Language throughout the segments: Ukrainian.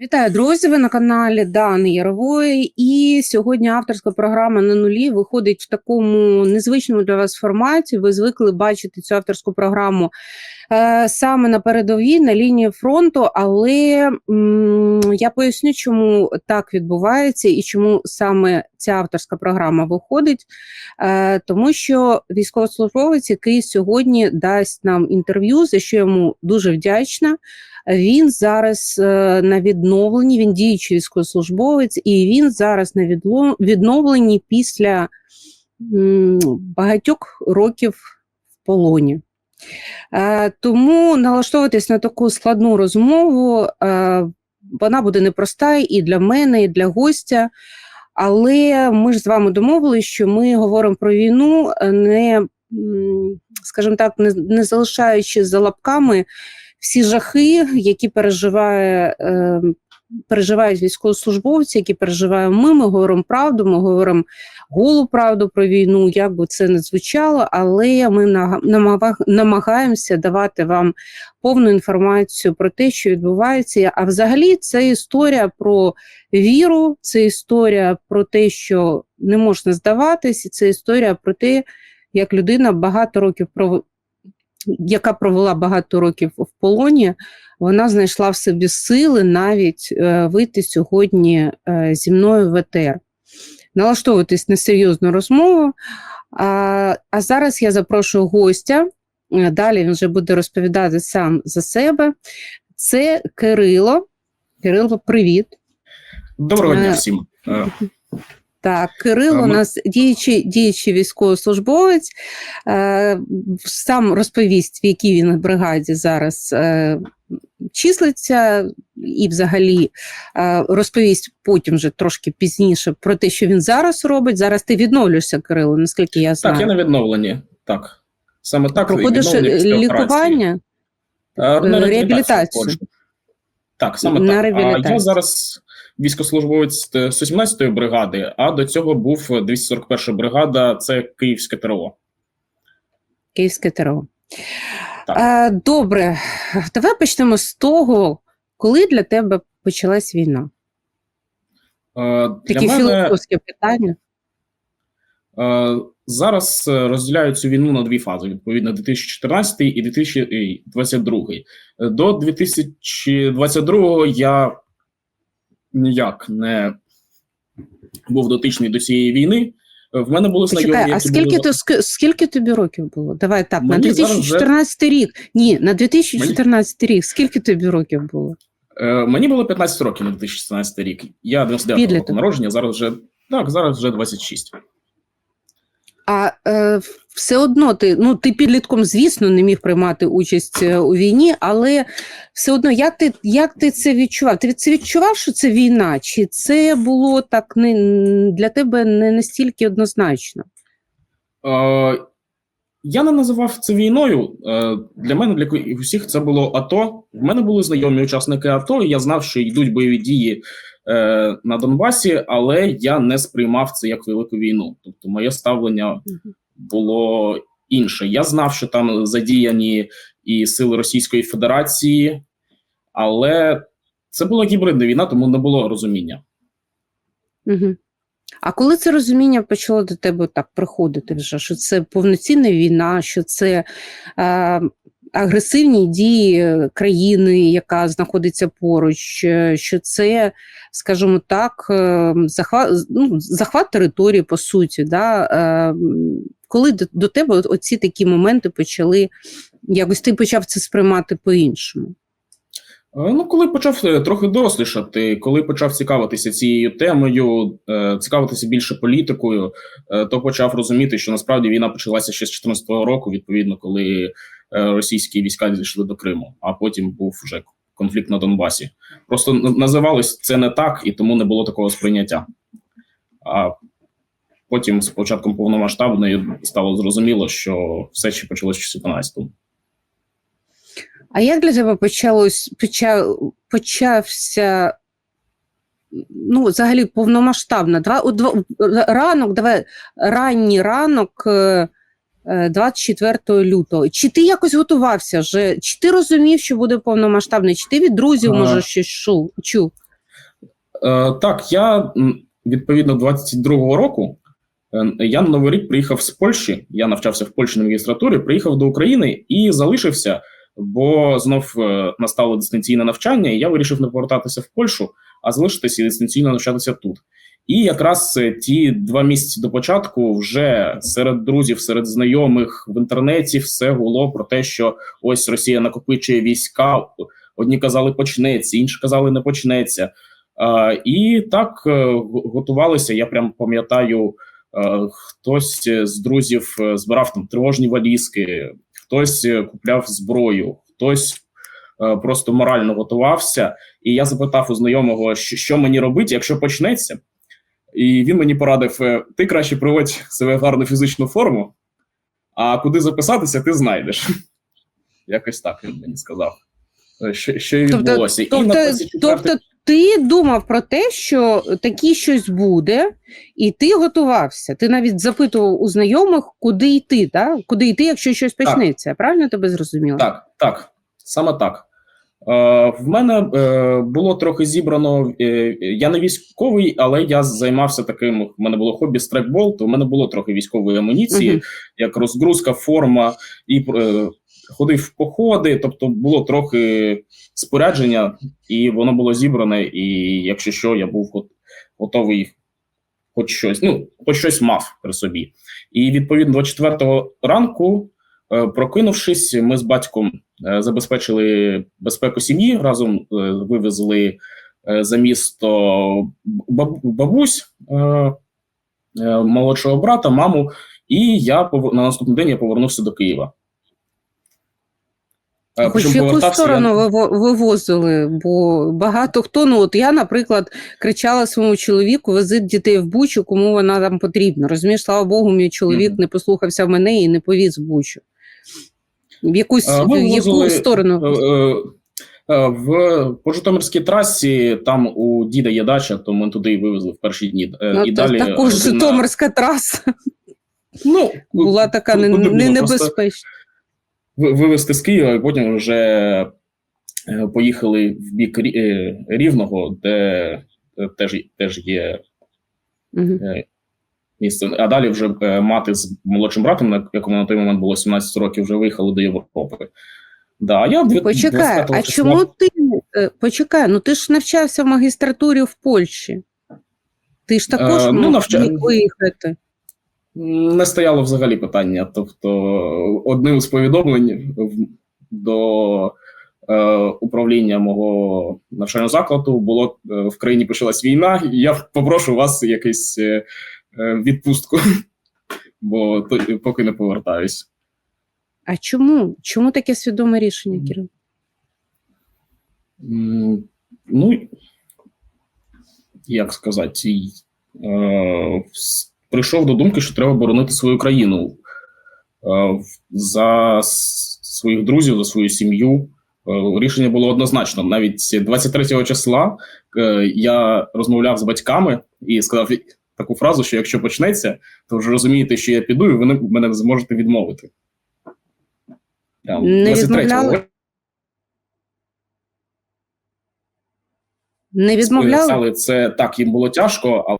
Вітаю, друзі! Ви на каналі Дани Ярової. І сьогодні авторська програма на нулі виходить в такому незвичному для вас форматі. Ви звикли бачити цю авторську програму е, саме на передовій, на лінії фронту. Але м, я поясню, чому так відбувається і чому саме ця авторська програма виходить. Е, тому що військовослужбовець, який сьогодні дасть нам інтерв'ю, за що йому дуже вдячна. Він зараз е, на відновленні, він діючий військовослужбовець, і він зараз на відновленні після багатьох років в полоні. Е, Тому налаштовуватись на таку складну розмову, е, вона буде непроста і для мене, і для гостя. Але ми ж з вами домовилися, що ми говоримо про війну, не, скажімо так, не, не залишаючи за лапками всі жахи, які переживає, е, переживають військовослужбовці, які переживаємо ми. Ми говоримо правду, ми говоримо голу правду про війну, як би це не звучало, але ми намагаємося давати вам повну інформацію про те, що відбувається. А взагалі це історія про віру, це історія про те, що не можна здаватись, і це історія про те, як людина багато років яка провела багато років в полоні, вона знайшла в собі сили навіть е, вийти сьогодні е, зі мною в ЕТР. Налаштовуватись на серйозну розмову. А, а зараз я запрошую гостя. Е, Далі він вже буде розповідати сам за себе. Це Кирило. Кирило, привіт. Доброго дня всім. Так, Кирило А у нас діючий, діючий військовослужбовець. Е, сам розповість, в якій він бригаді зараз е, числиться, і взагалі е, розповість потім вже трошки пізніше про те, що він зараз робить. Зараз ти відновлюєшся, Кирило, наскільки я знаю. Так, я на відновленні. Так. Саме так. Проходиш лікування реабілітацію. Так, саме На так. А я зараз військовослужбовець 117-ї бригади, а до цього був 241 бригада, це Київське ТРО. Київське ТРО. Так. Е, добре, давай почнемо з того, коли для тебе почалась війна. Е, Такі мене філософські питання. е, зараз розділяють цю війну на дві фази: відповідно, 2014 і 2022. Е, До 2022 я ніяк не був дотичний до цієї війни. В мене були знайомі, а скільки, були... то скільки тобі років було? Давай так, на Мені зараз 2014 рік. Ні, на 2014 рік. Скільки тобі років було? Е, Мені було 15 років на 2016 рік. Я 99 Підліток. року народження, зараз вже так, зараз вже 26. А е, все одно ти, ну ти підлітком, звісно, не міг приймати участь е, у війні, але все одно, як ти, як ти це відчував? Ти це відчував, що це війна? Чи це було так не для тебе не настільки однозначно? Е, я не називав це війною. Е, для мене, для усіх, це було АТО. В мене були знайомі учасники АТО, і я знав, що йдуть бойові дії е, на Донбасі, але я не сприймав це як велику війну. Тобто, моє ставлення було інше. Я знав, що там задіяні і сили Російської Федерації, але це була гібридна війна, тому не було розуміння. Угу. А коли це розуміння почало до тебе так приходити вже, що це повноцінна війна, що це е, агресивні дії країни, яка знаходиться поруч, е, що це, скажімо так, е, захват, ну, захват території, по суті, да? е, коли до, до тебе оці такі моменти почали, якось ти почав це сприймати по-іншому? Е, Ну, коли почав е, трохи дорослішати, коли почав цікавитися цією темою, е, цікавитися більше політикою, е, то почав розуміти, що насправді війна почалася ще з 2014 року, відповідно, коли е, російські війська зійшли до Криму, а потім був вже конфлікт на Донбасі. Просто називалось це не так, і тому не було такого сприйняття. А потім, з початком повномасштабної, стало зрозуміло, що все ще почалося з 2014 А як для тебе почалось, почав, почався ну, взагалі повномасштабно? Два, два, ранок, давай, ранній ранок е, е, 24 лютого. Чи ти якось готувався вже? Чи ти розумів, що буде повномасштабний? Чи ти від друзів, А. може, щось чув? чув? Е, так, я відповідно 22-го року. е, Я на Новий рік приїхав з Польщі. Я навчався в Польщі на магістратурі, приїхав до України і залишився, бо знов е, настало дистанційне навчання, і я вирішив не повертатися в Польщу, а залишитися і дистанційно навчатися тут. І якраз е, ті два місяці до початку вже серед друзів, серед знайомих в інтернеті все було про те, що ось Росія накопичує війська. Одні казали почнеться, інші казали не почнеться. Е, і так е, готувалися. Я прям пам'ятаю, е, хтось з друзів збирав там тривожні валізки, хтось купляв зброю, хтось просто морально готувався. І я запитав у знайомого, що, що мені робити, якщо почнеться. І він мені порадив: е, ти краще приводь себе в гарну фізичну форму, а куди записатися, ти знайдеш. Якось так він мені сказав. Е, Що, що і Тобто, відбулося. і тобто, на 24 тобто ти думав про те, що такі щось буде, і ти готувався. Ти навіть запитував у знайомих, куди йти, так? куди йти, якщо щось почнеться. Я Правильно тебе зрозуміла? Так, так, саме так. Е, в мене е, було трохи зібрано. Е, я не військовий, але я займався таким. В мене було хобі страйкбол, то в мене було трохи військової амуніції, Мгм. як розгрузка, форма, і ходив в походи. Тобто було трохи спорядження, і воно було зібране. І якщо що, я був готовий, хоч щось, ну, хоч щось мав при собі. І відповідно 24 ранку. Прокинувшись, ми з батьком забезпечили безпеку сім'ї. Разом е, вивезли е, за місто бабусь, е, е, молодшого брата, маму, і я на наступний день я повернувся до Києва. Е, Хоч в яку повертався я- сторону вивозили? Бо багато хто, ну от я, наприклад, кричала своєму чоловіку, вези дітей в Бучу, кому вона там потрібна. Розумієш, слава Богу, мій чоловік Мгм. не послухався мене і не повіз в Бучу. В якусь Е, в яку сторону? Е, е, В по Житомирській трасі там у діда є дача, то ми туди і вивезли в перші дні. Ну, і та- далі також година- Житомирська траса ну, була така не, не небезпечна. вивезти з Києва, і потім вже поїхали в бік Рівного, де теж, теж є Мгм. Е, місце. А далі вже е, мати з молодшим братом, на якому на той момент було 17 років, вже виїхали до Європи. Да, я Почекай, а чому ти е, почекай? Ну ти ж навчався в магістратурі в Польщі. Ти ж також Е, ну, міг виїхати. Не стояло взагалі питання. Тобто, одним з повідомлень до е, управління мого навчального закладу було е, в країні почалась війна, і я попрошу вас е, е, відпустку, бо то- поки не повертаюсь. А чому? Чому таке свідоме рішення, Кирил? Ну, як сказати, е, прийшов до думки, що треба боронити свою країну е, за своїх друзів, за свою сім'ю. Е, Рішення було однозначно. Навіть 23 числа е, я розмовляв з батьками і сказав таку фразу, що якщо почнеться, то вже розумієте, що я піду, і ви не- мене зможете відмовити. Прям Не 23-го. відмовляли? Не відмовляли? Але це так їм було тяжко. А...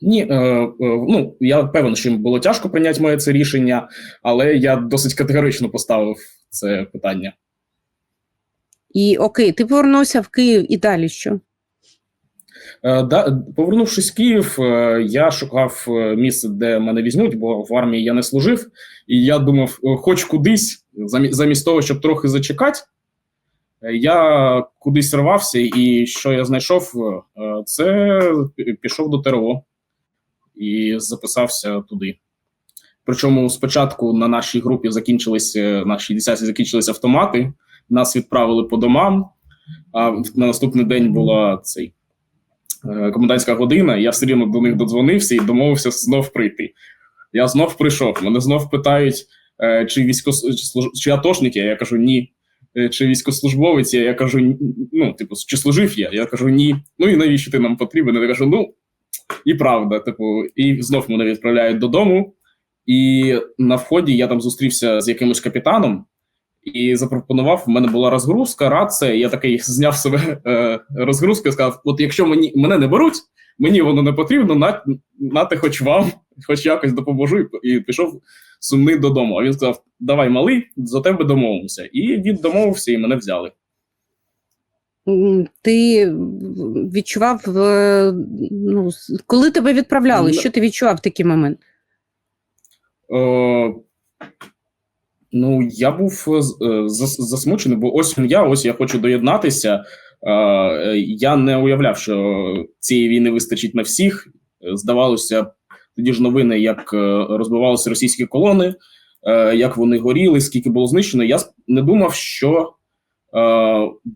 Ні, е, е, ну я певен, що їм було тяжко прийняти моє це рішення, але я досить категорично поставив це питання. І окей, ти повернувся в Київ і далі що? Е, повернувшись в Київ, е, я шукав е, місце, де мене візьмуть, бо в армії я не служив. І я думав, хоч кудись, замість того, щоб трохи зачекати, я кудись рвався, і що я знайшов, це пішов до ТРО і записався туди. Причому спочатку на нашій групі закінчилися, на 60 закінчилися автомати, нас відправили по домам, а на наступний день була цей комендантська година, я все рівно до них додзвонився і домовився знов прийти. Я знов прийшов. Мене знов питають, е, чи військос... чи, атошник я? Я кажу ні. Е, Чи військовослужбовець я? Я кажу, ну, типу, чи служив я? Я кажу ні. Ну і навіщо ти нам потрібен? Я кажу, ну і правда. Типу, і знов мене відправляють додому. І на вході я там зустрівся з якимось капітаном, і запропонував. В мене була розгрузка, рація. Я такий зняв себе е, розгрузку і сказав: от якщо мені мене не беруть, мені воно не потрібно, на, нате хоч вам, хоч якось допоможу, і, і пішов сумний додому. А він сказав: Давай, малий, за тебе домовимося. І він домовився, і мене взяли. Ти відчував, е, ну, коли тебе відправляли, що ти відчував в такий момент? Е, ну, я був е, е, засмучений, бо ось він я, ось я хочу доєднатися. Е, я не уявляв, що цієї війни вистачить на всіх. Здавалося, тоді ж новини, як розбивалися російські колони, як вони горіли, скільки було знищено. Я не думав, що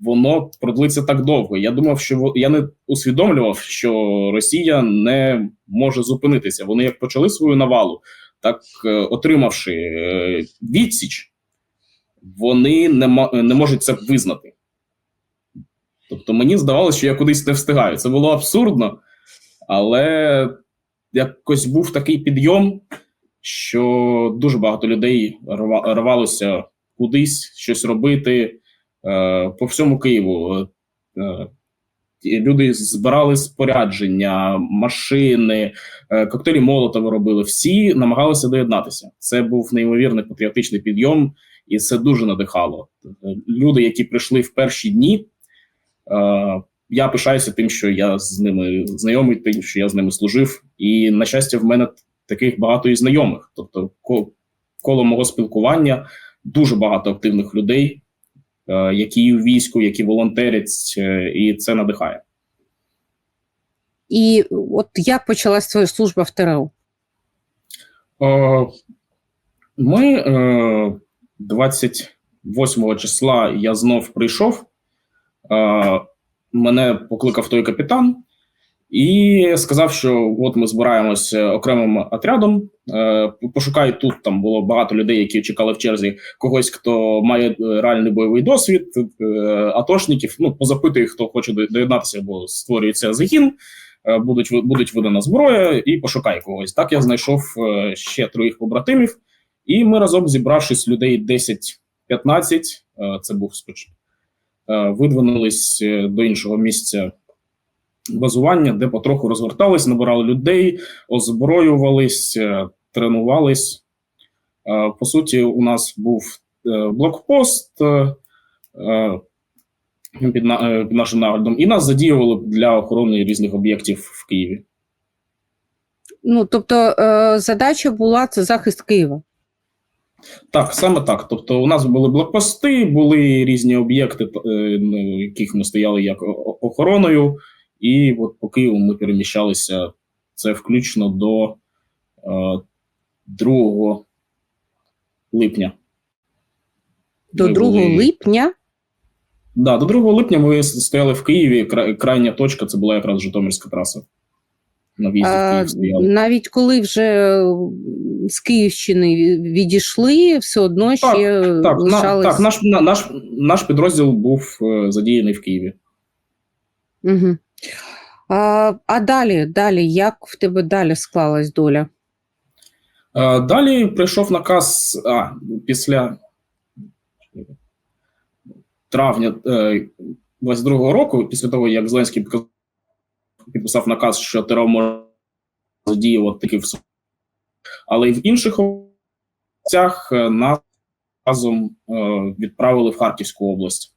воно продлиться так довго. Я думав, що я не усвідомлював, що Росія не може зупинитися. Вони як почали свою навалу, так е, отримавши е, відсіч, вони не, не можуть це визнати. Тобто мені здавалося, що я кудись не встигаю. Це було абсурдно, але якось був такий підйом, що дуже багато людей рвалося кудись щось робити е, по всьому Києву. Люди збирали спорядження, машини, е, коктейлі Молотова робили. Всі намагалися доєднатися. Це був неймовірний патріотичний підйом, і це дуже надихало. Люди, які прийшли в перші дні. Е, я пишаюся тим, що я з ними знайомий, тим, що я з ними служив. І, на щастя, в мене таких багато і знайомих. Тобто, коло мого спілкування дуже багато активних людей, які і у війську, які волонтерять, е, і це надихає. І от як почалась твоя служба в ТРО? Е, Ми е, 28 числа я знов прийшов. Е, Мене покликав той капітан і сказав, що от ми збираємося окремим отрядом. Е, Пошукай тут. Там було багато людей, які чекали в черзі когось, хто має е, реальний бойовий досвід, е, атошників. Ну, позапитуй, хто хоче доєднатися, бо створюється загін. е, Будуть будуть видана зброя, і пошукай когось. Так я знайшов е, ще троїх побратимів, і ми разом зібравшись людей 10-15, е, це був спочатку, видвинулись е, до іншого місця базування, де потроху розгортались, набирали людей, озброювались, е, тренувались. Е, По суті, у нас був е, блокпост під, на- під нашим наглядом, і нас задіювали для охорони різних об'єктів в Києві. Ну, тобто задача була це захист Києва. Так, саме так. Тобто, у нас були блокпости, були різні об'єкти, на яких ми стояли як охороною, і от по Києву ми переміщалися. Це включно до е, 2 липня. До 2 були- липня. Да, до 2 липня ми стояли в Києві. Крайня точка це була якраз Житомирська траса. На в'їзді в Київ стояли. навіть коли вже е, з Київщини відійшли, все одно Так, ще Так, на, лишались. так наш, на- наш, наш підрозділ був е, задіяний в Києві. Угу. А, а далі, далі, як в тебе далі склалась доля? Е, Далі прийшов наказ а, після травня е, 22-го року, після того, як Зеленський підписав наказ, що ТРО може задіювати таки в але й в інших областях е, нас разом е, відправили в Харківську область.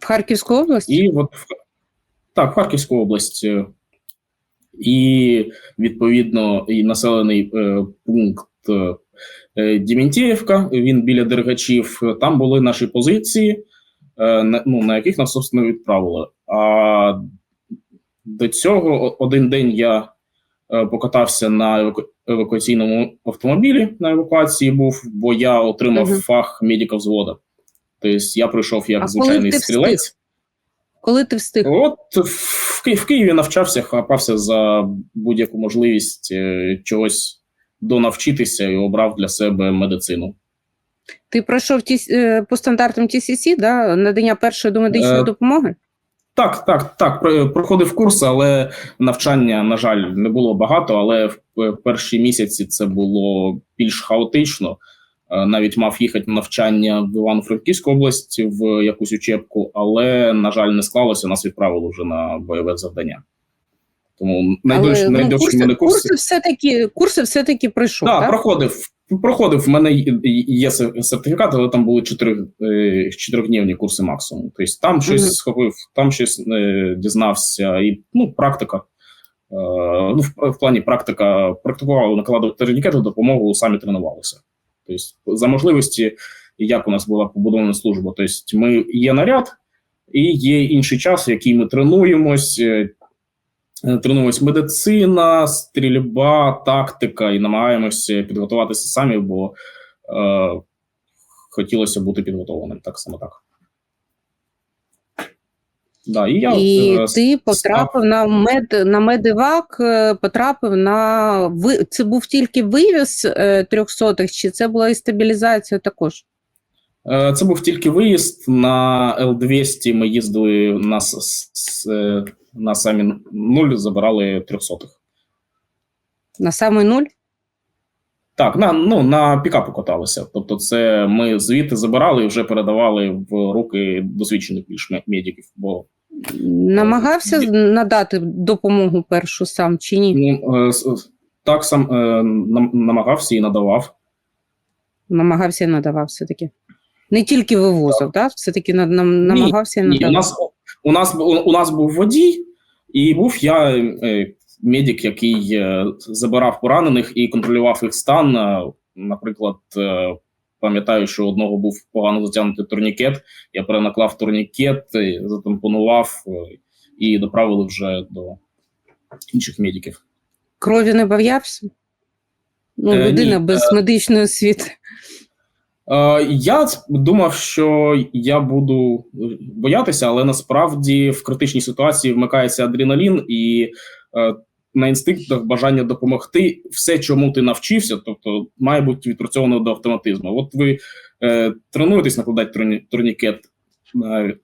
В Харківську область? І от так, в Харківську область. е, І відповідно і населений е, пункт е, е, Дімінтіївка, він біля Дергачів. Там були наші позиції, е, на, ну, на яких нас, собственно, відправили. А до цього один день я е, покатався на еваку- евакуаційному автомобілі на евакуації був, бо я отримав Мгм. фах медика взвода. Тобто я прийшов як А коли звичайний ти встиг? стрілець. Коли ти встиг? От в, Ки- в Києві навчався, хапався за будь-яку можливість е, чогось донавчитися і обрав для себе медицину. Ти пройшов ті, е, по стандартам ТСС, да? надання першої домедичної Е, допомоги? Так, так, так. Проходив курс, але навчання, на жаль, не було багато. Але в перші місяці це було більш хаотично. Е, Навіть мав їхати на навчання в Івано-Франківську область в якусь учебку, але на жаль, не склалося. Нас відправили вже на бойове завдання. Тому найдовші Але, ну, курси, мене курси. курси все-таки курси все-таки пройшов, Так, так? проходив. Проходив. В мене є- сертифікат, але там були е, чотиридневні курси максимум. Тобто там щось Мгм. схопив, там щось е, дізнався, і ну, практика. Ну, в, в плані практика практикували накладувати турнікети, допомогу самі тренувалися. Тобто, за можливості, як у нас була побудована служба. Тобто, ми є наряд, і є інший час, в який ми тренуємось. е, Тренуємось медицина, стрільба, тактика, і намагаємося підготуватися самі, бо е, хотілося бути підготовленим. Так само так. Да, і я, І е, ти потрапив на мед на медивак, е, потрапив на ви. Це був тільки вивіз е, трьохсотих, чи це була і стабілізація також? це був тільки виїзд на Л-200. Ми їздили на, на самі нуль, забирали трьохсотих. На самий нуль? Так, на, ну, на пікапу каталися. Тобто, це ми звідти забирали і вже передавали в руки досвідчених більш медиків. Бо Намагався Ні. надати допомогу першу сам чи ні? Ну, е, так сам е, намагався і надавав. Намагався і надавав все-таки. Не тільки вивозив, так? Все-таки на- нам- намагався і Ні, у нас у нас у нас був водій, і був я е, медик, який е, забирав поранених і контролював їх стан. Е, Наприклад, е, пам'ятаю, що одного був погано затягнутий турнікет. Я перенаклав турнікет, е, затампонував е, і доправили вже до інших медиків. Крові не боявся? Ну, Е, людина ні, без медичної освіти. Е, Я думав, що я буду боятися, але насправді в критичній ситуації вмикається адреналін і е, на інстинктах бажання допомогти все, чому ти навчився, тобто має бути відпрацьовано до автоматизму. От ви е, тренуєтесь накладати турні- турнікет, е,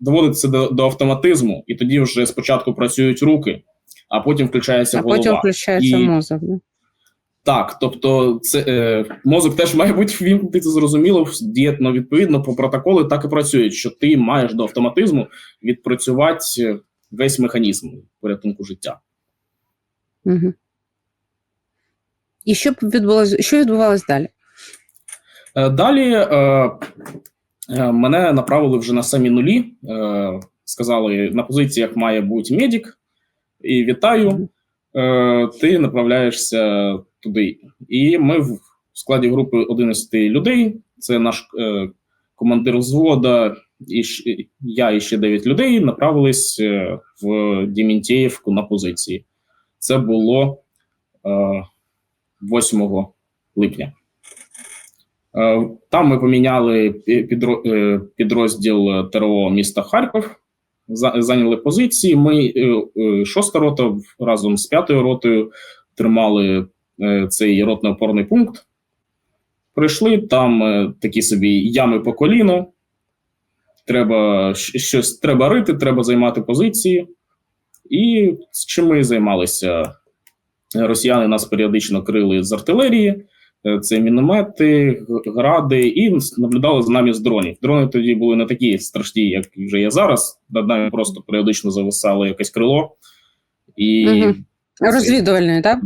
доводите це до, до автоматизму, і тоді вже спочатку працюють руки, а потім включається А голова. потім включається І- мозок. Да? Так, тобто, це е, мозок теж має бути ввімкнутий, це зрозуміло, дієтно відповідно по протоколи так і працюють, що ти маєш до автоматизму відпрацювати весь механізм порятунку життя. Угу. І що відбулося, що відбувалось далі? Е, далі е, е, мене направили вже на самі нулі. Сказали, на позиціях має бути медик, і вітаю. Ти направляєшся туди. І ми в складі групи 11 людей. Це наш командир взвода, і я і ще 9 людей направились в Дімінтєєвку на позиції. Це було е, 8 липня. Е, Там ми поміняли е, підрозділ ТРО міста Харків, зайняли позиції. Ми е, е, шоста рота разом з п'ятою ротою тримали е, цей ротно-опорний пункт. Прийшли там е, такі собі ями по коліно. Треба щось треба рити, треба займати позиції. І з чим ми займалися? Росіяни нас періодично крили з артилерії. Е, Це міномети, гради, і наблюдали за нами з дронів. Дрони тоді були не такі страшні, як вже є зараз. Над нами просто періодично зависало якесь крило. І Мгм. Розвідувальний, так?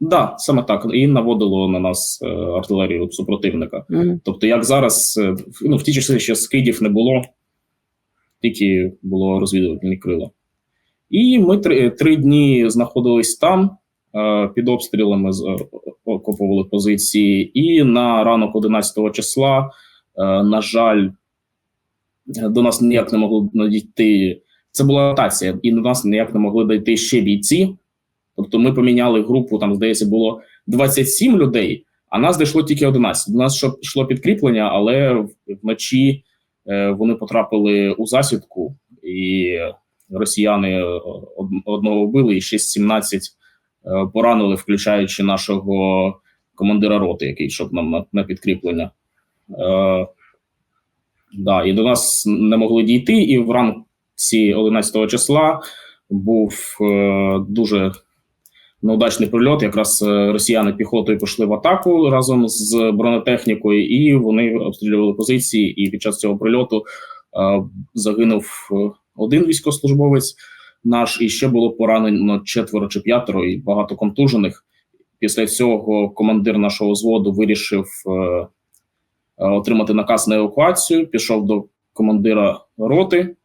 Да, саме так. І наводило на нас е, артилерію супротивника. Угу. Тобто, як зараз, е, ну, в ті часи ще скидів не було, тільки було розвідувальні крила. І ми три, три дні знаходились там, е, під обстрілами з- окопували позиції. І на ранок 11 числа, е, на жаль, е, до нас ніяк не могло надійти. Це була ротація, і до нас ніяк не могли дійти ще бійці. Тобто ми поміняли групу, там, здається, було 27 людей, а нас дійшло тільки 11. До нас йшло підкріплення, але вночі е, вони потрапили у засідку, і росіяни е, одного вбили, і ще 17 е, поранили, включаючи нашого командира роти, який йшов нам на, на підкріплення. Е, да, і до нас не могли дійти, і вранці 11 числа був е, дуже неудачний прильот. Якраз е, росіяни піхотою пішли в атаку разом з бронетехнікою, і вони обстрілювали позиції. І під час цього прильоту е, загинув е, один військовослужбовець наш, і ще було поранено четверо чи п'ятеро, і багато контужених. Після цього командир нашого взводу вирішив е, е, отримати наказ на евакуацію. Пішов до командира роти,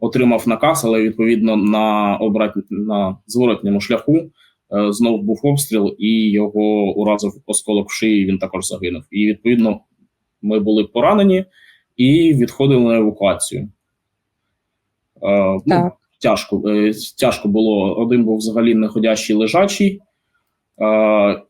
отримав наказ, але відповідно на обрат... на зворотньому шляху е, знов був обстріл, і його уразив осколок в шиї. Він також загинув. І відповідно ми були поранені і відходили на евакуацію. Е, ну, тяжко, е, тяжко було. Один був взагалі неходящий лежачий, е,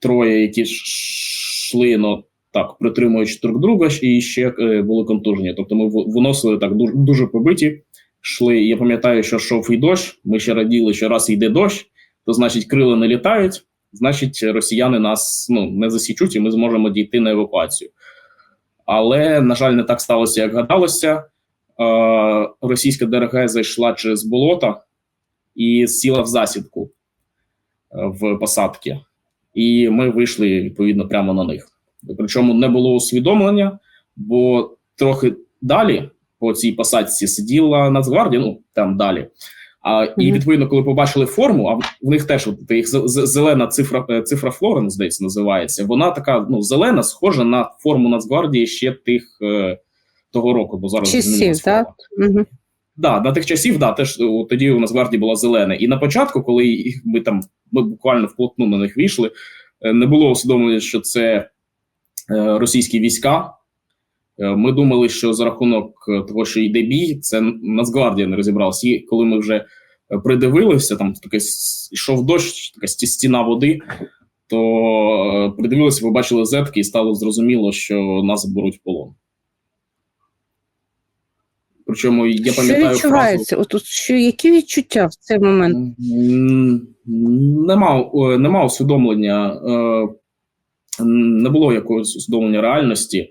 троє, які йшли, ну так, притримуючи друг друга, і ще е, були контужені. Тобто ми виносили так дуже, дуже побиті. Йшли. Я пам'ятаю, що йшов і дощ. Ми ще раділи, що раз йде дощ, то значить крила не літають, значить, росіяни нас ну, не засічуть, і ми зможемо дійти на евакуацію. Але, на жаль, не так сталося, як гадалося. Е, російська ДРГ зайшла через болото і сіла в засідку е, в посадки. І ми вийшли відповідно прямо на них. Причому не було усвідомлення, бо трохи далі по цій посадці сиділа Нацгвардія, ну там далі. А, І відповідно, коли побачили форму, а в- них теж от, їх зелена цифра е, цифра Флорен, здається, називається. Вона така ну зелена, схожа на форму Нацгвардії ще тих е, того року, бо зараз Часів, так? Угу. Да, на тих часів, да, теж о, тоді у Нацгвардії була зелена. І на початку, коли їх- ми там ми буквально вплотну на них війшли, е, не було усвідомлення, що це е, російські війська. Е, Ми думали, що за рахунок е, того, що йде бій, це Нацгвардія не розібралася. І коли ми вже е, придивилися, там таке йшов дощ, така стіна води, то е, придивилися, побачили зетки, і стало зрозуміло, що нас беруть в полон. Причому я Що пам'ятаю фразу. відчувається? От, от що, які відчуття в цей момент? Нема, нема усвідомлення, е, не було якогось усвідомлення реальності. Е,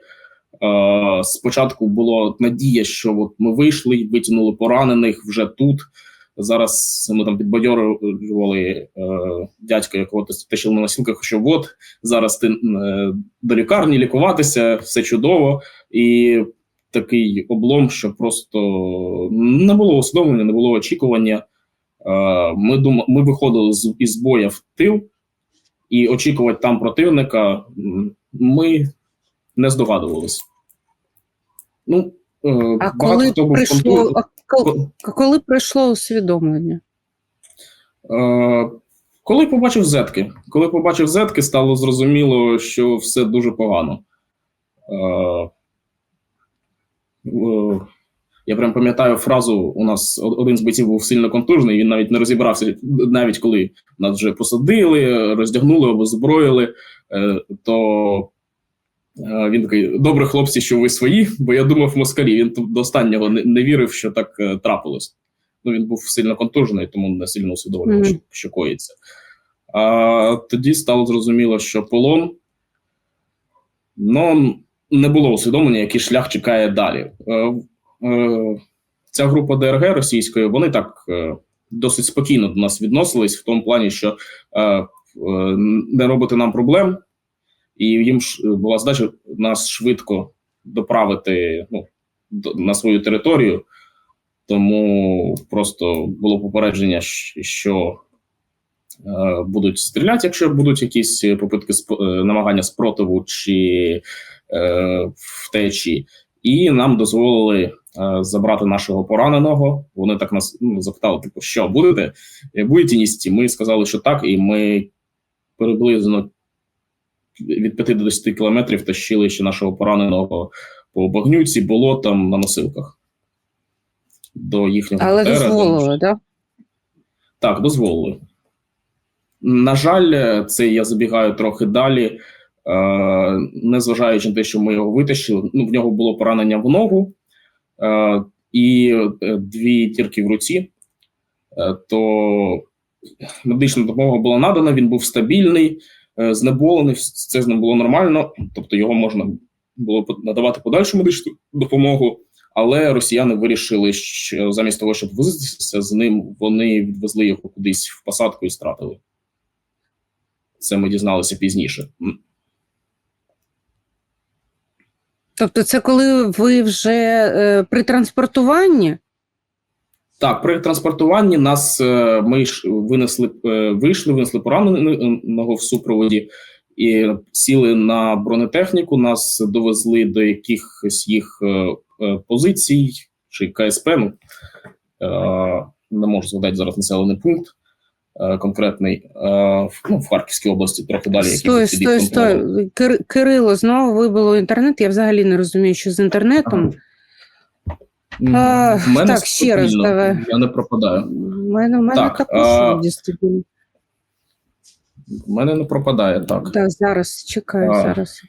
Спочатку була надія, що от ми вийшли, витягнули поранених вже тут. Зараз ми там підбадьорювали е, дядька, якого тащили на носілках, що от зараз ти е, до лікарні лікуватися, все чудово. І такий облом, що просто не було усвідомлення, не було очікування. Е, Ми дум... ми виходили з із боя в тил, і очікувати там противника ми не здогадувалися. Ну, е, А коли хто прийшло, а коли, коли прийшло усвідомлення? Е, Коли побачив зетки, коли побачив зетки, стало зрозуміло, що все дуже погано. Е, Я прям пам'ятаю фразу: у нас один з бойців був сильно контужений, він навіть не розібрався, навіть коли нас вже посадили, роздягнули, обозброїли, е, то е, він такий: добре, хлопці, що ви свої, бо я думав москалі. Він до останнього не, вірив, що так трапилось. Ну, він був сильно контужений, тому не сильно усвідомлював, Мгм. що, що коїться. А тоді стало зрозуміло, що полон. Ну, не було усвідомлення, який шлях чекає далі. Е, е, ця група ДРГ російської, вони так е, досить спокійно до нас відносились, в тому плані, що не робити нам проблем, і їм була задача нас швидко доправити ну, на свою територію. Тому просто було попередження, що будуть стріляти, якщо будуть якісь попитки намагання спротиву чи втечі, і нам дозволили е, забрати нашого пораненого. Вони так нас ну, запитали: типу, що будете? Е, Будете ністі? Ми сказали, що так, і ми приблизно від 5 до 10 кілометрів тащили ще нашого пораненого по багнюці, болотам на носилках. До їхнього Але БТРа, дозволили, так? так, дозволили. На жаль, це я забігаю трохи далі. Е, незважаючи на те, що ми його витащили, ну, в нього було поранення в ногу е, і е, дві тірки в руці, е, то медична допомога була надана, він був стабільний, знеболений, це з ним було нормально, тобто його можна було надавати подальшу медичну допомогу. Але росіяни вирішили, що замість того, щоб возитися з ним, вони відвезли його кудись в посадку і стратили. це ми дізналися пізніше. М, Тобто, це коли ви вже е, при транспортуванні? Так, при транспортуванні нас е, ми ж винесли, е, вийшли, винесли пораненого в супроводі і сіли на бронетехніку. Нас довезли до якихось їх е, е, позицій чи КСП. Ну, е, не можу згадати зараз населений пункт конкретний е, в, ну, в Харківській області, трохи далі. Стой, стой, стой. Кир- Кирило, знову вибило інтернет. Я взагалі не розумію, що з інтернетом. М, А, в мене так, ще раз давай. Я не пропадаю. У мене, у мене Так, а- вроді мене не пропадає так. Так, зараз чекаю, А. зараз.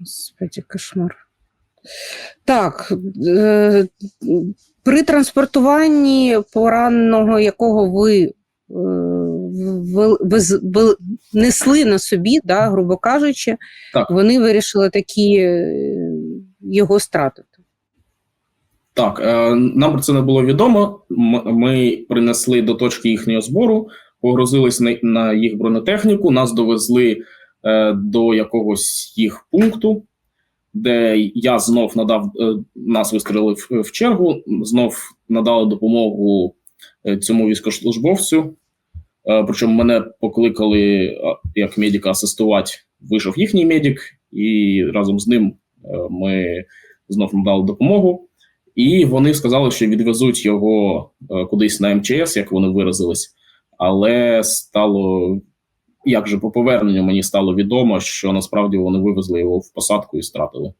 Господи, кошмар. Так, е, при транспортуванні пораненого, якого ви, е, ви, несли на собі, да, грубо кажучи, Так. вони вирішили такі е, його стратити. Так, е, нам про це не було відомо. Ми принесли до точки їхнього збору, погрузились на, їх бронетехніку, нас довезли до якогось їх пункту, де я знов надав е, нас вистрілили в, чергу, знов надали допомогу е, цьому військовослужбовцю. Е, причому мене покликали як медика асистувати. Вийшов їхній медик, і разом з ним ми знов надали допомогу. І вони сказали, що відвезуть його кудись на МЧС, як вони виразились. Але стало, як же по поверненню мені стало відомо, що насправді вони вивезли його в посадку і стратили.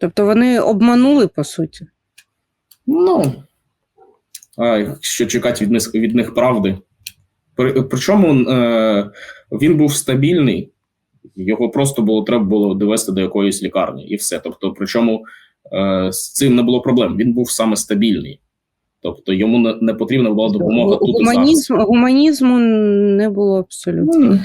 Тобто вони обманули, по суті. Ну, а що чекати від них, від них правди. При, причому е, він був стабільний, його просто було треба було довести до якоїсь лікарні, і все. Тобто, причому е, з цим не було проблем. Він був саме стабільний. Тобто йому не, не потрібна була допомога тут і зараз. Гуманізму не було абсолютно. Ну,